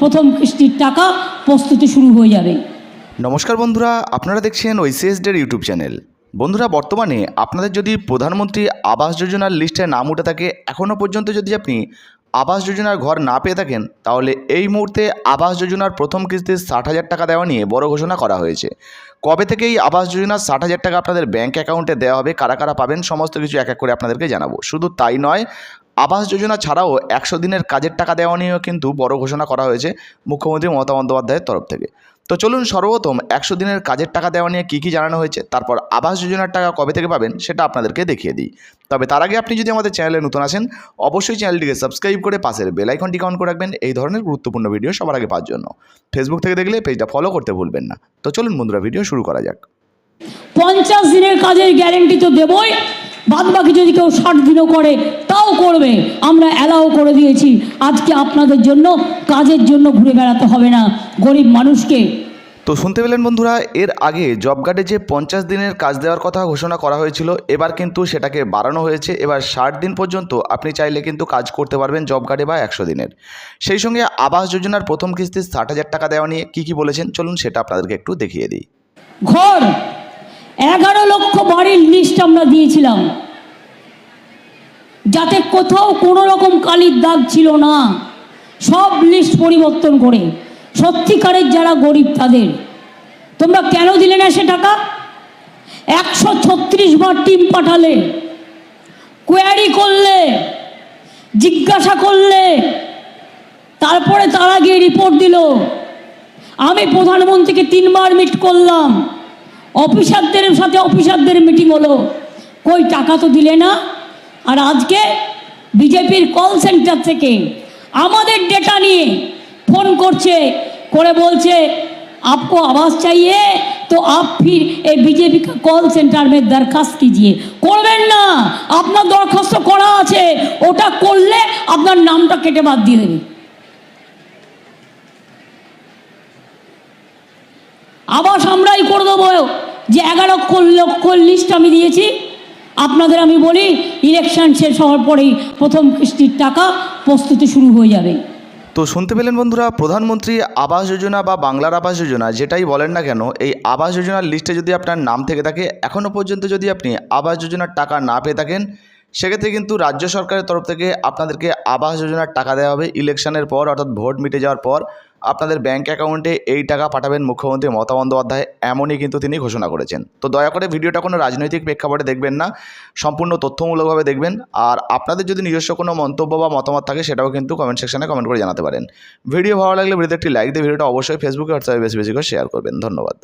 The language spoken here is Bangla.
প্রথম কিস্তির টাকা প্রস্তুতি শুরু হয়ে যাবে। নমস্কার বন্ধুরা, আপনারা দেখছেন ওইসিএসডের ইউটিউব চ্যানেল। বন্ধুরা, বর্তমানে আপনাদের যদি প্রধানমন্ত্রী আবাস যোজনার লিস্টে নাম উঠে থাকে এখনও পর্যন্ত যদি আপনি আবাস যোজনার ঘর না পেয়ে থাকেন, তাহলে এই মুহূর্তে আবাস যোজনার প্রথম কিস্তির ষাট হাজার টাকা দেওয়া নিয়ে বড় ঘোষণা করা হয়েছে। কবে থেকে এই আবাস যোজনার ষাট হাজার টাকা আপনাদের ব্যাঙ্ক অ্যাকাউন্টে দেওয়া হবে, কারা কারা পাবেন, সমস্ত কিছু এক এক করে আপনাদেরকে জানাব। শুধু তাই নয় আবাস যোজনা ছাড়াও একশো দিনের কাজের টাকা দেওয়া নিয়েও কিন্তু বড় ঘোষণা করা হয়েছে মুখ্যমন্ত্রী মমতা বন্দ্যোপাধ্যায়ের তরফ থেকে। তো চলুন সর্বপ্রথম একশো দিনের কাজের টাকা দেওয়া নিয়ে কী কী জানানো হয়েছে, তারপর আবাস যোজনার টাকা কবে থেকে পাবেন সেটা আপনাদেরকে দেখিয়ে দিই। তবে তার আগে আপনি যদি আমাদের চ্যানেলে নতুন আসেন, অবশ্যই চ্যানেলটিকে সাবস্ক্রাইব করে পাশের বেল আইকনটিকে অন করে রাখবেন, এই ধরনের গুরুত্বপূর্ণ ভিডিও সবার আগে পাওয়ার জন্য। ফেসবুক থেকে দেখলে পেজটা ফলো করতে ভুলবেন না। তো চলুন বন্ধুরা, ভিডিও শুরু করা যাক। পঞ্চাশ দিনের কাজের গ্যারেন্টি তো দেবই। বাদ বাকি যদি কেউ ষাট দিনও করে তাও করবে। আমরা অ্যালাও করে দিয়েছি। আজকে আপনাদের জন্য কাজের জন্য ঘুরে বেড়াতে হবে না। গরিব মানুষকে। তো শুনতে পেলেন বন্ধুরা এর আগে জব কার্ডে যে পঞ্চাশ দিনের কাজ দেওয়ার কথা ঘোষণা করা হয়েছিল এবার কিন্তু সেটাকে বাড়ানো হয়েছে। এবার ষাট দিন পর্যন্ত আপনি চাইলে কিন্তু কাজ করতে পারবেন জব কার্ডে বা একশো দিনের। সেই সঙ্গে আবাস যোজনার প্রথম কিস্তির ষাট হাজার টাকা দেওয়া নিয়ে কী কী বলেছেন চলুন সেটা আপনাদেরকে একটু দেখিয়ে দিই। ঘর। বাড়ির লিস্ট আমরা দিয়েছিলাম। যাতে কোথাও কোনো রকম কালির দাগ ছিল না। সব লিস্ট পরিবর্তন করে। সত্যিকারের যারা গরিব তাদের। তোমরা কেন দিলে না সে টাকা? একশো ছত্রিশ বার টিম পাঠালে। কোয়ারি করলে। জিজ্ঞাসা করলে। তারপরে তারা গিয়ে রিপোর্ট দিল। আমি প্রধানমন্ত্রীকে তিনবার মিট করলাম। অফিসারদের সাথে অফিসারদের মিটিং হলো। কই টাকা তো দিলে না? আর আজকে বিজেপির কল সেন্টার থেকে আমাদের ডেটা নিয়ে ফোন করছে, করে বলছে, আপকো আওয়াজ চাইয়ে তো আপ ফির এই বিজেপি কল সেন্টার মে দরখাস্ত কিজিয়ে। করবেন না, আপনার দরখাস্ত করা আছে, ওটা করলে আপনার নামটা কেটে বাদ দিয়ে দেবে। আবাস আমরাই করে দেবো। যে এগারো লক্ষ লিস্ট আমি দিয়েছি। আপনাদের আমি বলি ইলেকশন শেষ হওয়ার পরেই প্রথম কিস্তির টাকা প্রস্তুতি শুরু হয়ে যাবে। তো শুনতে পেলেন বন্ধুরা, প্রধানমন্ত্রী আবাস যোজনা বা বাংলার আবাস যোজনা, যেটাই বলেন না কেন, এই আবাস যোজনার লিস্টে যদি আপনার নাম থেকে থাকে এখনও পর্যন্ত যদি আপনি আবাস যোজনার টাকা না পেয়ে থাকেন সেক্ষেত্রে কিন্তু রাজ্য সরকারের তরফ থেকে আপনাদেরকে আবাস যোজনার টাকা দেওয়া হবে। ইলেকশনের পর অর্থাৎ ভোট মিটে যাওয়ার পর আপনাদের ব্যাঙ্ক অ্যাকাউন্টে এই টাকা পাঠাবেন মুখ্যমন্ত্রী মমতা বন্দ্যোপাধ্যায়, এমনই কিন্তু তিনি ঘোষণা করেছেন। তো দয়া করে ভিডিওটা কোনো রাজনৈতিক প্রেক্ষাপটে দেখবেন না, সম্পূর্ণ তথ্যমূলকভাবে দেখবেন। আর আপনাদের যদি নিজস্ব কোনো মন্তব্য বা মতামত থাকে, সেটাও কিন্তু কমেন্ট সেকশনে কমেন্ট করে জানাতে পারেন। ভিডিও ভালো লাগলে ভিডিওতে একটি লাইক দিয়ে ভিডিওটা অবশ্যই ফেসবুকে হোয়াটসঅ্যাপে বেশি বেশি করে শেয়ার করবেন। ধন্যবাদ।